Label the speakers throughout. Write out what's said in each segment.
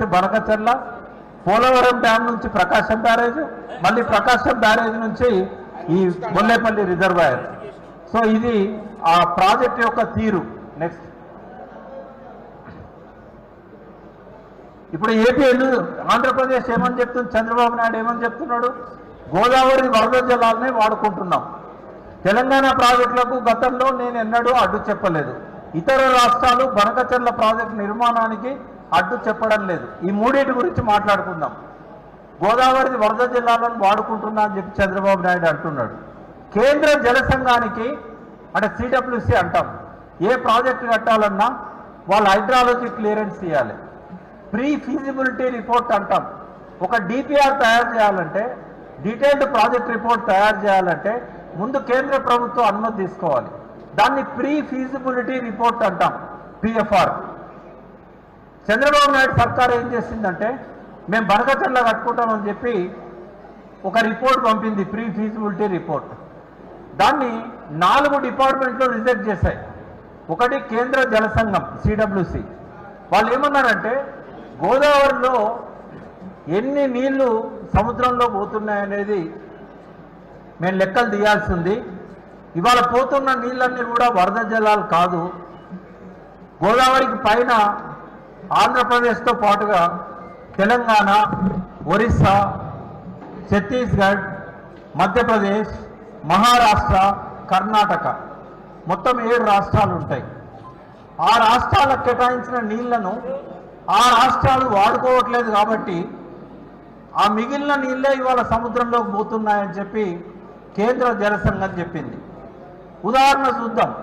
Speaker 1: Banakacherla Polavaram dam నుంచి ప్రకాశం barrage మళ్ళీ ప్రకాశం barrage నుంచి ఈ ముల్లేపల్లి రిజర్వాయర్. సో ఇది ఆ ప్రాజెక్ట్ యొక్క తీరు. నెక్స్ట్ ఇప్పుడు ఏపీ ఆంధ్రప్రదేశ్ ఏమని చెప్తుంది? చంద్రబాబు నాయుడు ఏమని చెప్తున్నాడు? గోదావరి వరద జలాలనే వాడుకుంటున్నాం. తెలంగాణ ప్రాజెక్టులకు గతంలో నేను ఎన్నడూ అడ్డు చెప్పలేదు. ఇతర రాష్ట్రాలు బనకచర్ల ప్రాజెక్టు నిర్మాణానికి అడ్డు చెప్పడం లేదు. ఈ మూడింటి గురించి మాట్లాడుకుందాం. గోదావరి వరద జిల్లాలను వాడుకుంటున్నా అని చెప్పి చంద్రబాబు నాయుడు అంటున్నాడు. కేంద్ర జల సంఘానికి అంటే సిడబ్ల్యూసి అంటాం. ఏ ప్రాజెక్టు కట్టాలన్నా వాళ్ళు హైడ్రాలజీ క్లియరెన్స్ ఇవ్వాలి ప్రీ ఫీజిబిలిటీ రిపోర్ట్ అంటాం. ఒక డిపిఆర్ తయారు చేయాలంటే డీటెయిల్డ్ ప్రాజెక్ట్ రిపోర్ట్ తయారు చేయాలంటే ముందు కేంద్ర ప్రభుత్వం అనుమతి తీసుకోవాలి. దాన్ని ప్రీ ఫీజిబిలిటీ రిపోర్ట్ అంటాం పిఎఫ్ఆర్. చంద్రబాబు నాయుడు సర్కార్ ఏం చేసిందంటే మేము బనకచర్ల కట్టుకుంటామని చెప్పి ఒక రిపోర్ట్ పంపింది ప్రీ ఫీజిబిలిటీ రిపోర్ట్. దాన్ని నాలుగు డిపార్ట్మెంట్లు రిజెక్ట్ చేశాయి. ఒకటి కేంద్ర జల సంఘం సిడబ్ల్యూసి వాళ్ళు ఏమన్నారంటే గోదావరిలో ఎన్ని నీళ్ళు సముద్రంలో పోతున్నాయనేది మేము లెక్కలు తీయాల్సింది ఇవాళ పోతున్న నీళ్ళన్నీ కూడా వరద జలాలు కాదు. గోదావరికి పైన ఆంధ్రప్రదేశ్తో పాటుగా తెలంగాణ ఒరిస్సా ఛత్తీస్గఢ్ మధ్యప్రదేశ్ మహారాష్ట్ర కర్ణాటక. మొత్తం ఏడు రాష్ట్రాలు ఉంటాయి ఆ రాష్ట్రాలకు కేటాయించిన నీళ్ళను ఆ రాష్ట్రాలు వాడుకోవట్లేదు కాబట్టి ఆ మిగిలిన నీళ్ళే ఇవాళ సముద్రంలోకి పోతున్నాయని చెప్పి కేంద్ర జలసంఘం చెప్పింది. ఉదాహరణ చూద్దాం.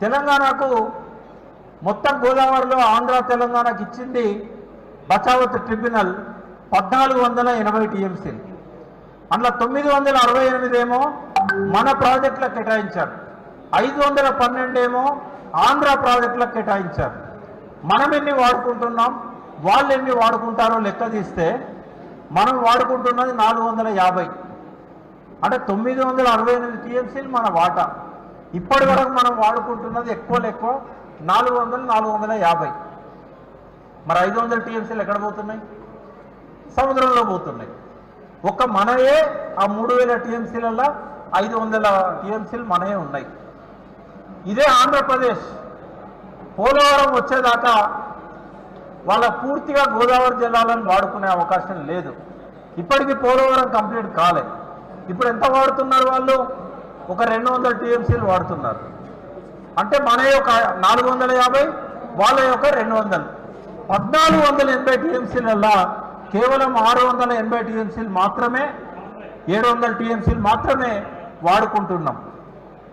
Speaker 1: తెలంగాణకు మొత్తం గోదావరిలో ఆంధ్ర తెలంగాణకి ఇచ్చింది బచావత్ ట్రిబ్యునల్ పద్నాలుగు వందల ఎనభై టీఎంసీలు అందులో తొమ్మిది వందల అరవై ఎనిమిది ఏమో మన ప్రాజెక్టులకు కేటాయించారు. ఐదు వందల పన్నెండు ఏమో ఆంధ్ర ప్రాజెక్టులకు కేటాయించారు. మనం ఎన్ని వాడుకుంటున్నాం? వాళ్ళు ఎన్ని వాడుకుంటారో లెక్క తీస్తే మనం వాడుకుంటున్నది నాలుగు వందల యాభై. అంటే తొమ్మిది వందల అరవై ఎనిమిది టీఎంసీలు మన వాటా. ఇప్పటి వరకు మనం వాడుకుంటున్నది ఎక్కువ ఎక్కువ నాలుగు వందలు నాలుగు వందల యాభై. మరి ఐదు వందల టీఎంసీలు ఎక్కడ పోతున్నాయి? సముద్రంలో పోతున్నాయి. ఒక్క మనయే ఆ మూడు వేల టీఎంసీలలో ఐదు వందల టీఎంసీలు మనయే ఉన్నాయి. ఇదే ఆంధ్రప్రదేశ్. పోలవరం వచ్చేదాకా వాళ్ళ పూర్తిగా గోదావరి జిల్లాలను వాడుకునే అవకాశం లేదు. ఇప్పటికీ పోలవరం కంప్లీట్ కాలేదు ఇప్పుడు ఎంత వాడుతున్నారు వాళ్ళు? ఒక రెండు వందల టీఎంసీలు వాడుతున్నారు. అంటే మన యొక్క నాలుగు వందల యాభై వాళ్ళ యొక్క రెండు వందలు. పద్నాలుగు వందల ఎనభై టీఎంసీలల్లా కేవలం ఆరు వందల ఎనభై టీఎంసీలు మాత్రమే ఏడు వందల టీఎంసీలు మాత్రమే వాడుకుంటున్నాం.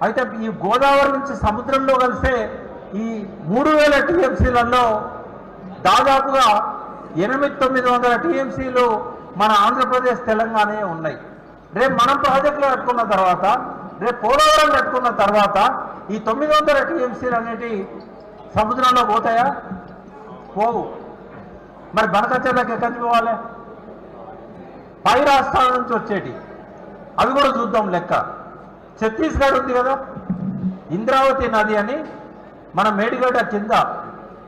Speaker 1: అయితే ఈ గోదావరి నుంచి సముద్రంలో కలిసే ఈ మూడు వేల టీఎంసీలలో దాదాపుగా ఎనిమిది తొమ్మిది వందల టీఎంసీలు మన ఆంధ్రప్రదేశ్ తెలంగాణే ఉన్నాయి. రేపు మనం ప్రాజెక్టులు కట్టుకున్న తర్వాత రేపు పోలవరం కట్టుకున్న తర్వాత ఈ తొమ్మిది వందల టీఎంసీలు అనేటి సముద్రంలో పోతాయా? పోవు. మరి బనకచర్లకు ఎక్కడికి పోవాలి? పై రాష్ట్రాల నుంచి వచ్చేటి. అవి కూడా చూద్దాం లెక్క. ఛత్తీస్గఢ్ ఉంది కదా? ఇంద్రావతి నది అని మన మేడిగడ్డ కింద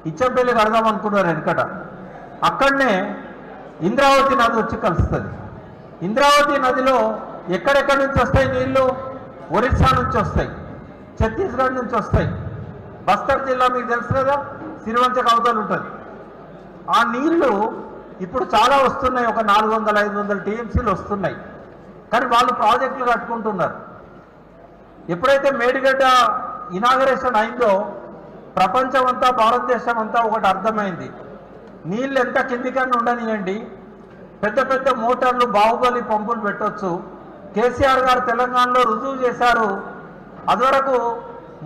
Speaker 1: ఇచ్చంపల్లి కడదాం అనుకున్నారు వెనకట. అక్కడనే ఇంద్రావతి నది వచ్చి కలుస్తుంది. ఇంద్రావతి నదిలో ఎక్కడెక్కడి నుంచి వస్తాయి నీళ్ళు? ఒరిస్సా నుంచి వస్తాయి. ఛత్తీస్గఢ్ నుంచి వస్తాయి. బస్తర్ జిల్లా మీకు తెలుసు కదా సిరివంచక అవతలు ఉంటుంది. ఆ నీళ్ళు ఇప్పుడు చాలా వస్తున్నాయి ఒక నాలుగు వందల ఐదు వందల టీఎంసీలు వస్తున్నాయి. కానీ వాళ్ళు ప్రాజెక్టులు కట్టుకుంటున్నారు. ఎప్పుడైతే మేడిగడ్డ ఇనాగరేషన్ అయిందో ప్రపంచం అంతా భారతదేశం అంతా ఒకటి అర్థమైంది. నీళ్ళు ఎంత కిందికన్నా ఉండనియండి. పెద్ద పెద్ద మోటార్లు బాహుబలి పంపులు పెట్టొచ్చు. కేసీఆర్ గారు తెలంగాణలో రుజువు చేశారు. అదివరకు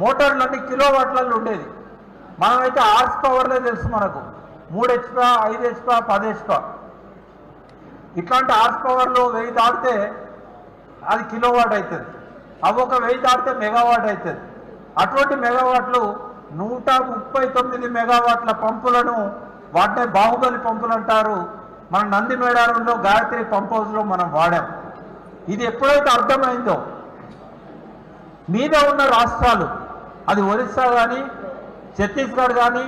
Speaker 1: మోటార్లన్నీ కిలో వాట్లలో ఉండేది. మనమైతే ఆర్స్ పవర్లే తెలుసు మనకు. మూడు హెచ్పా ఐదు హెచ్పా పది హెచ్పా ఇట్లాంటి ఆర్స్ పవర్లు వెయ్యి దాటితే అది కిలోవాట్ అవుతుంది అవి ఒక వెయ్యి దాటితే మెగావాట్ అవుతుంది అటువంటి మెగావాట్లు నూట ముప్పై తొమ్మిది మెగావాట్ల పంపులను వాటినే బాహుబలి పంపులు అంటారు మన నంది మేడారంలో గాయత్రి పంప్ హౌస్లో మనం వాడాం. ఇది ఎప్పుడైతే అర్థమైందో మీద ఉన్న రాష్ట్రాలు. అది ఒరిస్సా కానీ ఛత్తీస్గఢ్ కానీ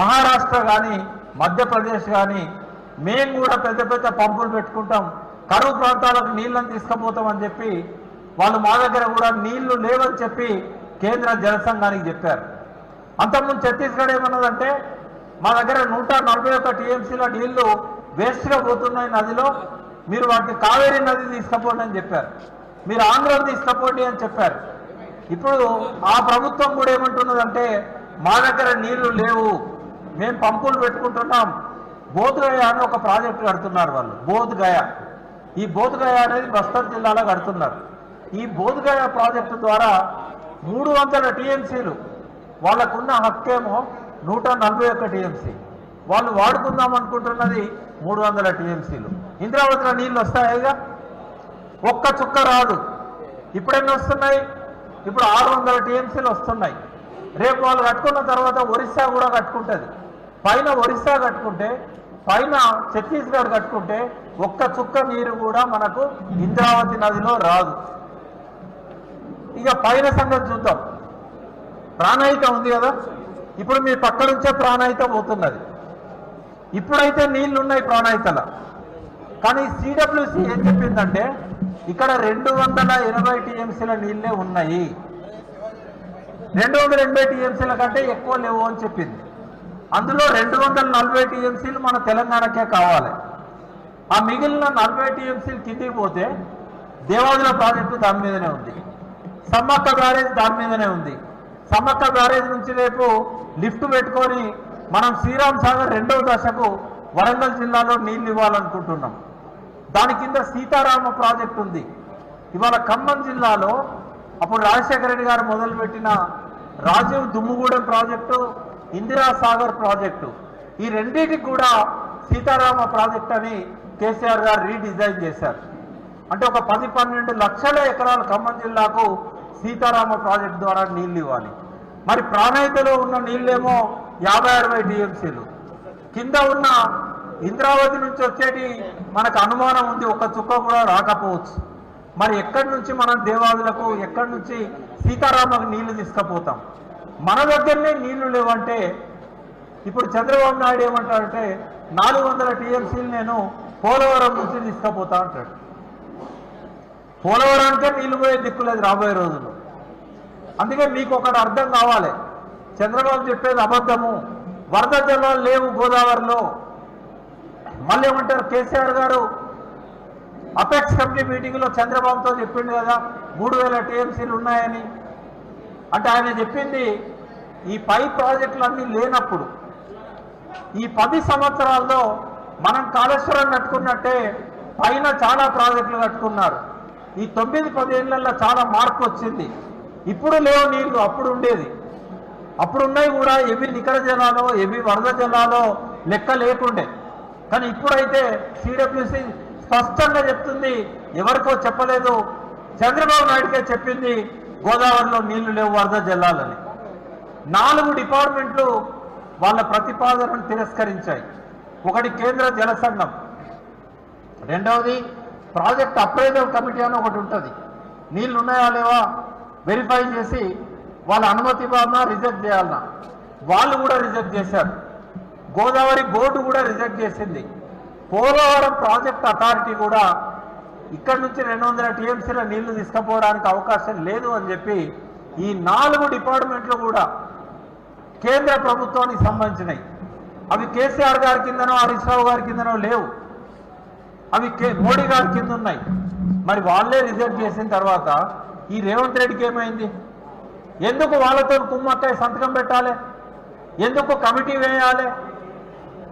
Speaker 1: మహారాష్ట్ర కానీ మధ్యప్రదేశ్ కానీ మేము కూడా పెద్ద పెద్ద పంపులు పెట్టుకుంటాం. కరువు ప్రాంతాలకు నీళ్ళని తీసుకుపోతామని చెప్పి వాళ్ళు మా దగ్గర కూడా నీళ్ళు లేవని చెప్పి కేంద్ర జలసంఘానికి చెప్పారు. అంతకుముందు ఛత్తీస్గఢ్ ఏమన్నదంటే మా దగ్గర నూట నలభై ఒక్క టీఎంసీల నీళ్ళు వేస్ట్గా పోతున్నాయి నదిలో మీరు వాటిని కావేరీ నది తీసుకుపోండి అని చెప్పారు. మీరు ఆంధ్రలో తీసుకుపోండి అని చెప్పారు. ఇప్పుడు ఆ ప్రభుత్వం కూడా ఏమంటున్నదంటే మా దగ్గర నీళ్ళు లేవు మేము పంపులు పెట్టుకుంటున్నాం. బోధగయ అని ఒక ప్రాజెక్ట్ కడుతున్నారు వాళ్ళు బోధగయ ఈ బోధగయ అనేది బస్తర్ జిల్లాలో కడుతున్నారు. ఈ బోధగయ ప్రాజెక్టు ద్వారా మూడు వందల టీఎంసీలు వాళ్ళకున్న హక్కేమో నూట నలభై ఒక్క టీఎంసీ. వాళ్ళు వాడుకుందాం అనుకుంటున్నది మూడు వందల టీఎంసీలు. ఇంద్రావతిలో నీళ్ళు వస్తాయిగా ఒక్క చుక్క రాదు. ఇప్పుడెన్ని వస్తున్నాయి? ఇప్పుడు ఆరు వందల టీఎంసీలు వస్తున్నాయి. రేపు వాళ్ళు కట్టుకున్న తర్వాత ఒరిస్సా కూడా కట్టుకుంటుంది. పైన ఒరిస్సా కట్టుకుంటే పైన ఛత్తీస్గఢ్ కట్టుకుంటే ఒక్క చుక్క నీరు కూడా మనకు ఇంద్రావతి నదిలో రాదు. ఇక పైన సంగతి చూద్దాం. ప్రాణాయిత ఉంది కదా? ఇప్పుడు మీ పక్క నుంచే ప్రాణాయిత పోతున్నది ఇప్పుడైతే నీళ్ళున్నాయి ప్రాణాయితల కానీ సిడబ్ల్యూసి ఏం చెప్పిందంటే ఇక్కడ రెండు వందల ఎనభై టీఎంసీల నీళ్ళే ఉన్నాయి. రెండు వందల ఎనభై టీఎంసీల కంటే ఎక్కువ లేవు అని చెప్పింది. అందులో రెండు వందల నలభై టీఎంసీలు మన తెలంగాణకే కావాలి. ఆ మిగిలిన నలభై టీఎంసీలు కిందికి పోతే దేవాదుల ప్రాజెక్టు దాని మీదనే ఉంది. సమ్మక్క బ్యారేజ్ దాని మీదనే ఉంది. సమ్మక్క బ్యారేజ్ నుంచి రేపు లిఫ్ట్ పెట్టుకొని మనం శ్రీరామ్ సాగర్ రెండవ దశకు వరంగల్ జిల్లాలో నీళ్ళు ఇవ్వాలనుకుంటున్నాం. దాని కింద సీతారామ ప్రాజెక్ట్ ఉంది. ఇవాళ ఖమ్మం జిల్లాలో అప్పుడు రాజశేఖర రెడ్డి గారు మొదలుపెట్టిన రాజీవ్ దుమ్ముగూడెం ప్రాజెక్టు ఇందిరా సాగర్ ప్రాజెక్టు ఈ రెండింటికి కూడా సీతారామ ప్రాజెక్ట్ అని కేసీఆర్ గారు రీడిజైన్ చేశారు. అంటే ఒక పది పన్నెండు లక్షల ఎకరాల ఖమ్మం జిల్లాకు సీతారామ ప్రాజెక్ట్ ద్వారా నీళ్ళు ఇవ్వాలి. మరి ప్రాణాయితలో ఉన్న నీళ్ళేమో యాభై అరవై టీఎంసీలు కింద ఉన్న ఇంద్రావతి నుంచి వచ్చేటి మనకు అనుమానం ఉంది ఒక చుక్క కూడా రాకపోవచ్చు. మరి ఎక్కడి నుంచి మనం దేవాదులకు ఎక్కడి నుంచి సీతారామకు నీళ్ళు తీసుకుపోతాం? మన దగ్గరనే నీళ్ళు లేవంటే ఇప్పుడు చంద్రబాబు నాయుడు ఏమంటాడంటే నాలుగు వందల టీఎంసీలు నేను పోలవరం నుంచి తీసుకుపోతా అంటాడు. పోలవరానికే నీళ్ళు పోయే దిక్కులేదు రాబోయే రోజులు అందుకే మీకు ఒకటి అర్థం కావాలి. చంద్రబాబు చెప్పేది అబద్ధము. వరద జలాలు లేవు గోదావరిలో. మళ్ళీ ఏమంటారు? కేసీఆర్ గారు అపెక్స్ కమిటీ మీటింగ్లో చంద్రబాబుతో చెప్పిండు కదా మూడు వేల టీఎంసీలు ఉన్నాయని. అంటే ఆయన చెప్పింది ఈ పై ప్రాజెక్టులన్నీ లేనప్పుడు ఈ పది సంవత్సరాల్లో మనం కాళేశ్వరం కట్టుకున్నట్టే పైన చాలా ప్రాజెక్టులు కట్టుకున్నారు. ఈ తొమ్మిది పదేళ్ళలో చాలా మార్పు వచ్చింది. ఇప్పుడు లేవు నీళ్ళు అప్పుడు ఉండేది. అప్పుడు ఉన్నాయి కూడా ఎవి నికర జలాలో ఎవి వరద జలాలో లెక్క లేకుండే. కానీ ఇప్పుడైతే సిడబ్ల్యూసి స్పష్టంగా చెప్తుంది ఎవరికో చెప్పలేదు. చంద్రబాబు నాయుడుకే చెప్పింది గోదావరిలో నీళ్ళు లేవు వరద జల్లాలని. నాలుగు డిపార్ట్మెంట్లు వాళ్ళ ప్రతిపాదనను తిరస్కరించాయి. ఒకటి కేంద్ర జల సంఘం రెండవది ప్రాజెక్ట్ అప్రైజల్ కమిటీ అని ఒకటి ఉంటుంది. నీళ్ళు ఉన్నాయా లేవా? వెరిఫై చేసి వాళ్ళ అనుమతి ఇవ్వాలన్నా రిజెక్ట్ చేయాలన్నా. వాళ్ళు కూడా రిజెక్ట్ చేశారు. గోదావరి బోర్డు కూడా రిజెక్ట్ చేసింది. పోలవరం ప్రాజెక్ట్ అథారిటీ కూడా ఇక్కడ నుంచి రెండు వందల టీఎంసీల నీళ్ళు తీసుకుపోవడానికి అవకాశం లేదు అని చెప్పి ఈ నాలుగు డిపార్ట్మెంట్లు కూడా కేంద్ర ప్రభుత్వానికి సంబంధించినవి. అవి కేసీఆర్ గారి కిందనో హరీష్ రావు గారి కిందనో లేవు. అవి కే మోడీ గారి కింద ఉన్నాయి. మరి వాళ్ళే రిజెక్ట్ చేసిన తర్వాత ఈ రేవంత్ రెడ్డికి ఏమైంది? ఎందుకు వాళ్ళతో కుమ్మక్కాయ సంతకం పెట్టాలి? ఎందుకు కమిటీ వేయాలి?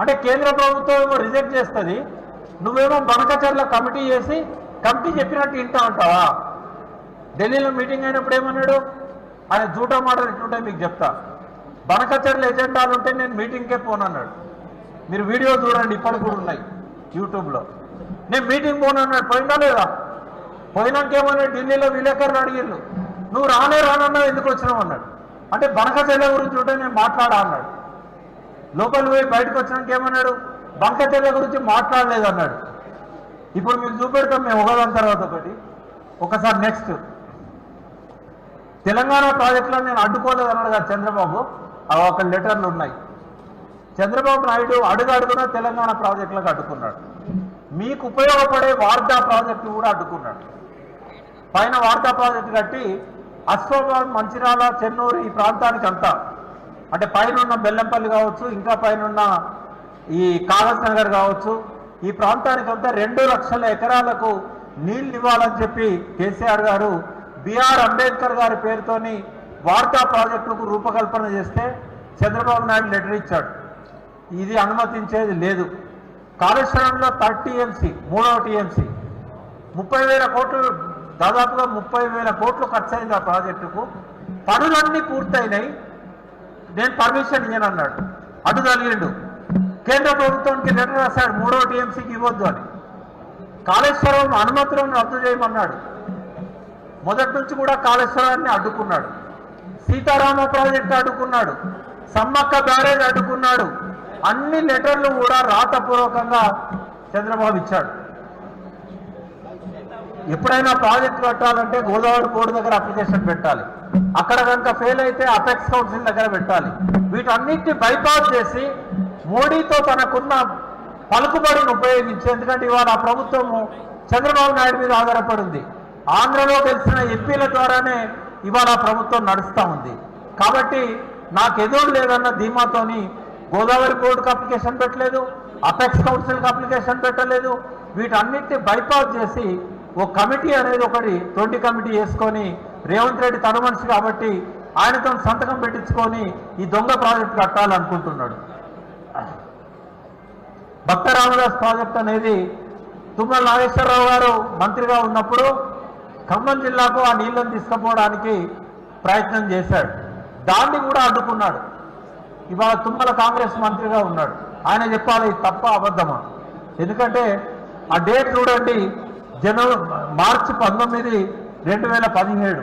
Speaker 1: అంటే కేంద్ర ప్రభుత్వం ఏమో రిజెక్ట్ చేస్తుంది. నువ్వేమో బనకచర్ల కమిటీ చేసి కమిటీ చెప్పినట్టు వింటా ఉంటావా? ఢిల్లీలో మీటింగ్ అయినప్పుడు ఏమన్నాడు? ఆయన జూటా మాటలు ఎట్లుంటే మీకు చెప్తా. బనకచర్ల ఎజెండాలు ఉంటే నేను మీటింగ్కే పోనన్నాడు. మీరు వీడియో చూడండి ఇప్పటికి కూడా ఉన్నాయి యూట్యూబ్లో. నేను మీటింగ్ పోనన్నాడు. పోయినా లేదా? పోయినాక ఏమన్నాడు ఢిల్లీలో విలేకరులు అడిగిళ్ళు నువ్వు రానే రానన్నావు ఎందుకు వచ్చినావు అన్నాడు. అంటే బనకచర్ల గురించి ఉంటే నేను మాట్లాడా అన్నాడు. లోపల పోయి బయటకు వచ్చినాక ఏమన్నాడు? బంకచెల్ల గురించి మాట్లాడలేదు అన్నాడు ఇప్పుడు మీకు చూపెడతాం మేము ఒకదాని తర్వాత ఒకటి. ఒకసారి నెక్స్ట్ తెలంగాణ ప్రాజెక్టులో నేను అడ్డుకోలేదు అన్నాడు కదా చంద్రబాబు. అవి ఒక లెటర్లు ఉన్నాయి. చంద్రబాబు నాయుడు అడుగడుగున తెలంగాణ ప్రాజెక్టులకు అడ్డుకున్నాడు. మీకు ఉపయోగపడే వార్దా ప్రాజెక్టు కూడా అడ్డుకున్నాడు. పైన వార్తా ప్రాజెక్టు కట్టి అశ్వభాన్ మంచిరాల చెన్నూరు ఈ ప్రాంతానికి అంతా అంటే పైన ఉన్న బెల్లంపల్లి కావచ్చు ఇంకా పైన ఉన్న ఈ కాగజ్ నగర్ కావచ్చు ఈ ప్రాంతానికి అంతా రెండు లక్షల ఎకరాలకు నీళ్ళు ఇవ్వాలని చెప్పి కేసీఆర్ గారు బిఆర్ అంబేద్కర్ గారి పేరుతోని వార్తా ప్రాజెక్టుకు రూపకల్పన చేస్తే చంద్రబాబు నాయుడు లెటర్ ఇచ్చాడు. ఇది అనుమతించేది లేదు. కాళేశ్వరంలో థర్డ్ టీఎంసీ మూడవ టీఎంసీ. ముప్పై వేల కోట్లు దాదాపుగా ముప్పై వేల కోట్లు ఖర్చు అయింది ఆ ప్రాజెక్టుకు. పనులన్నీ పూర్తయినాయి. నేను పర్మిషన్ ఇయ్యను అన్నాడు అటు తగిలిండు. కేంద్ర ప్రభుత్వానికి లెటర్ రాశాడు. మూడో టీఎంసీకి ఇవ్వద్దు అని. కాళేశ్వరం అనుమతులను రద్దు చేయమన్నాడు. మొదటి నుంచి కూడా కాళేశ్వరాన్ని అడ్డుకున్నాడు. సీతారామ ప్రాజెక్టు అడ్డుకున్నాడు. సమ్మక్క బ్యారేజ్ అడ్డుకున్నాడు. అన్ని లెటర్లు కూడా రాతపూర్వకంగా చంద్రబాబు ఇచ్చాడు. ఎప్పుడైనా ప్రాజెక్ట్ కట్టాలంటే గోదావరి కోడ్ దగ్గర అప్లికేషన్ పెట్టాలి. అక్కడ కనుక ఫెయిల్ అయితే అపెక్స్ కౌన్సిల్ దగ్గర పెట్టాలి. వీటన్నిటిని బైపాస్ చేసి మోడీతో తనకున్న పలుకుబడిని ఉపయోగించి ఎందుకంటే ఇవాళ ఆ ప్రభుత్వము చంద్రబాబు నాయుడు మీద ఆధారపడింది. ఆంధ్రలో గెలిచిన ఎంపీల ద్వారానే ఇవాళ ప్రభుత్వం నడుస్తూ ఉంది. కాబట్టి నాకు లేదన్న ధీమాతోని గోదావరి బోర్డుకు అప్లికేషన్ పెట్టలేదు అపెక్స్ కౌన్సిల్కి అప్లికేషన్ పెట్టలేదు. వీటన్నిటిని బైపాస్ చేసి ఓ కమిటీ అనేది ఒకటి తొండి కమిటీ వేసుకొని రేవంత్ రెడ్డి తన మనిషి కాబట్టి ఆయనతో సంతకం పెట్టించుకొని ఈ దొంగ ప్రాజెక్ట్ కట్టాలనుకుంటున్నాడు. భక్త రామదాస్ ప్రాజెక్ట్ అనేది తుమ్మల నాగేశ్వరరావు గారు మంత్రిగా ఉన్నప్పుడు ఖమ్మం జిల్లాకు ఆ నీళ్ళను తీసుకుపోవడానికి ప్రయత్నం చేశాడు. దాన్ని కూడా అడ్డుకున్నాడు. ఇవాళ తుమ్మల కాంగ్రెస్ మంత్రిగా ఉన్నాడు. ఆయన చెప్పాలి తప్ప అబద్ధమా? ఎందుకంటే ఆ డేట్ చూడండి జనవరి మార్చి పంతొమ్మిది రెండు వేల పదిహేడు.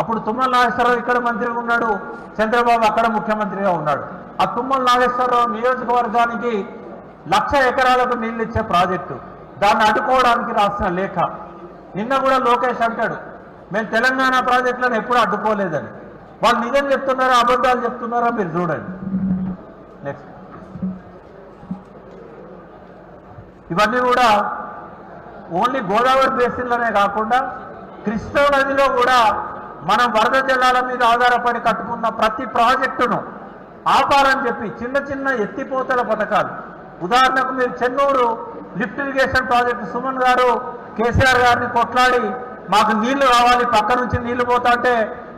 Speaker 1: అప్పుడు తుమ్మల నాగేశ్వరరావు ఇక్కడ మంత్రిగా ఉన్నాడు చంద్రబాబు అక్కడ ముఖ్యమంత్రిగా ఉన్నాడు. ఆ తుమ్మల నాగేశ్వరరావు నియోజకవర్గానికి లక్ష ఎకరాలకు నీళ్ళు ఇచ్చే ప్రాజెక్టు. దాన్ని అడ్డుకోవడానికి రాసిన లేఖ. నిన్న కూడా లోకేష్ అంటాడు మేము తెలంగాణ ప్రాజెక్టులను ఎప్పుడూ అడ్డుకోలేదని. వాళ్ళు నిజం చెప్తున్నారా అబద్ధాలు చెప్తున్నారా మీరు చూడండి. నెక్స్ట్ ఇవన్నీ కూడా ఓన్లీ గోదావరి బేసిన్లోనే కాకుండా కృష్ణా నదిలో కూడా మనం వరద జలాల మీద ఆధారపడి కట్టుకున్న ప్రతి ప్రాజెక్టును ఆపాలని చెప్పి చిన్న చిన్న ఎత్తిపోతల పథకాలు. ఉదాహరణకు మీరు Chennur lift irrigation project Suman garu KCR గారిని కొట్లాడి మాకు నీళ్ళు రావాలి పక్క నుంచి నీళ్ళు పోతా అంటే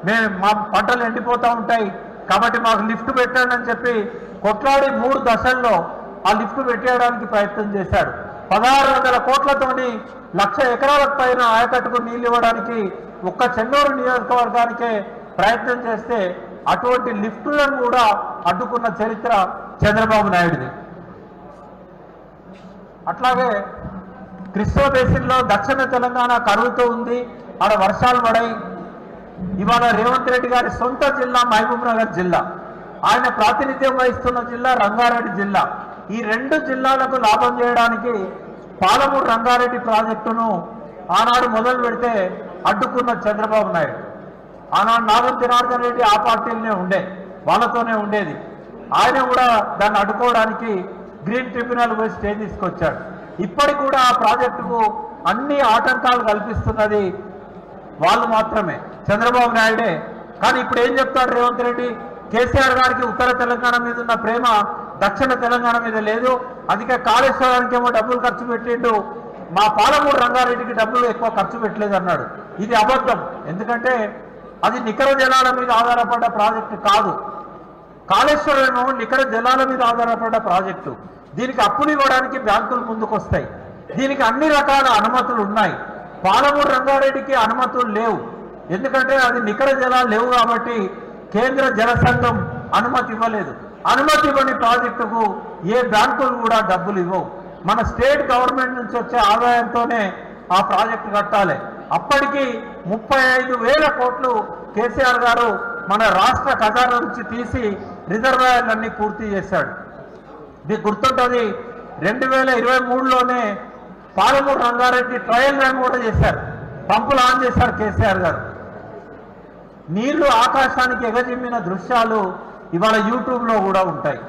Speaker 1: మేము మా పంటలు ఎండిపోతూ ఉంటాయి కాబట్టి మాకు లిఫ్ట్ పెట్టండి అని చెప్పి కొట్లాడి మూడు దశల్లో ఆ లిఫ్ట్ పెట్టేయడానికి ప్రయత్నం చేశాడు పదహారు వందల కోట్లతోని లక్ష ఎకరాలకు పైన ఆయకట్టుకు నీళ్ళు ఇవ్వడానికి ఒక్క చెన్నూరు నియోజకవర్గానికే ప్రయత్నం చేస్తే అటువంటి లిఫ్టులను కూడా అడ్డుకున్న చరిత్ర చంద్రబాబు నాయుడిది. అట్లాగే కృష్ణా బేసిన్లో దక్షిణ తెలంగాణ కరువుతో ఉంది ఆడ వర్షాలు పడాయి. ఇవాళ రేవంత్ రెడ్డి గారి సొంత జిల్లా మహబూబ్ నగర్ జిల్లా. ఆయన ప్రాతినిధ్యం వహిస్తున్న జిల్లా రంగారెడ్డి జిల్లా. ఈ రెండు జిల్లాలకు లాభం చేయడానికి పాలమూరు రంగారెడ్డి ప్రాజెక్టును ఆనాడు మొదలు పెడితే అడ్డుకున్న చంద్రబాబు నాయుడు. ఆనాడు నాగం జనార్దన్ రెడ్డి ఆ పార్టీలనే ఉండే వాళ్ళతోనే ఉండేది. ఆయన కూడా దాన్ని అడ్డుకోవడానికి గ్రీన్ ట్రిబ్యునల్ పోయి స్టే తీసుకొచ్చాడు. ఇప్పటికి కూడా ఆ ప్రాజెక్టుకు అన్ని ఆటంకాలు కల్పిస్తున్నది వాళ్ళు మాత్రమే చంద్రబాబు నాయుడే. కానీ ఇప్పుడు ఏం చెప్తాడు రేవంత్ రెడ్డి? కేసీఆర్ గారికి ఉత్తర తెలంగాణ మీద ఉన్న ప్రేమ దక్షిణ తెలంగాణ మీద లేదు. అందుకే కాళేశ్వరానికి ఏమో డబ్బులు ఖర్చు పెట్టిండు. మా పాలమూరు రంగారెడ్డికి డబ్బులు ఎక్కువ ఖర్చు పెట్టలేదు అన్నాడు. ఇది అబద్ధం. ఎందుకంటే అది నికర జలాల మీద ఆధారపడ్డ ప్రాజెక్టు కాదు. కాళేశ్వరం నికర జలాల మీద ఆధారపడ్డ ప్రాజెక్టు. దీనికి అప్పులు ఇవ్వడానికి బ్యాంకులు ముందుకు వస్తాయి దీనికి అన్ని రకాల అనుమతులు ఉన్నాయి. పాలమూరు రంగారెడ్డికి అనుమతులు లేవు. ఎందుకంటే అది నికర జలాలు లేవు కాబట్టి కేంద్ర జల సంఘం అనుమతి ఇవ్వలేదు. అనుమతి ఇవ్వని ప్రాజెక్టుకు ఏ బ్యాంకులు కూడా డబ్బులు ఇవ్వవు. మన స్టేట్ గవర్నమెంట్ నుంచి వచ్చే ఆదాయంతోనే ఆ ప్రాజెక్టు కట్టాలి. అప్పటికి ముప్పై ఐదు వేల కోట్లు కేసీఆర్ గారు మన రాష్ట్ర ఖజానా నుంచి తీసి రిజర్వాయర్లన్నీ పూర్తి చేశాడు. మీకు గుర్తుంటుంది రెండు వేల ఇరవై మూడులోనే పాలమూరు రంగారెడ్డి ట్రయల్ రన్ కూడా చేశారు. పంపులు ఆన్ చేశారు కేసీఆర్ గారు. నీళ్ళు ఆకాశానికి ఎగజిమ్మిన దృశ్యాలు ఇవాళ యూట్యూబ్లో కూడా ఉంటాయి.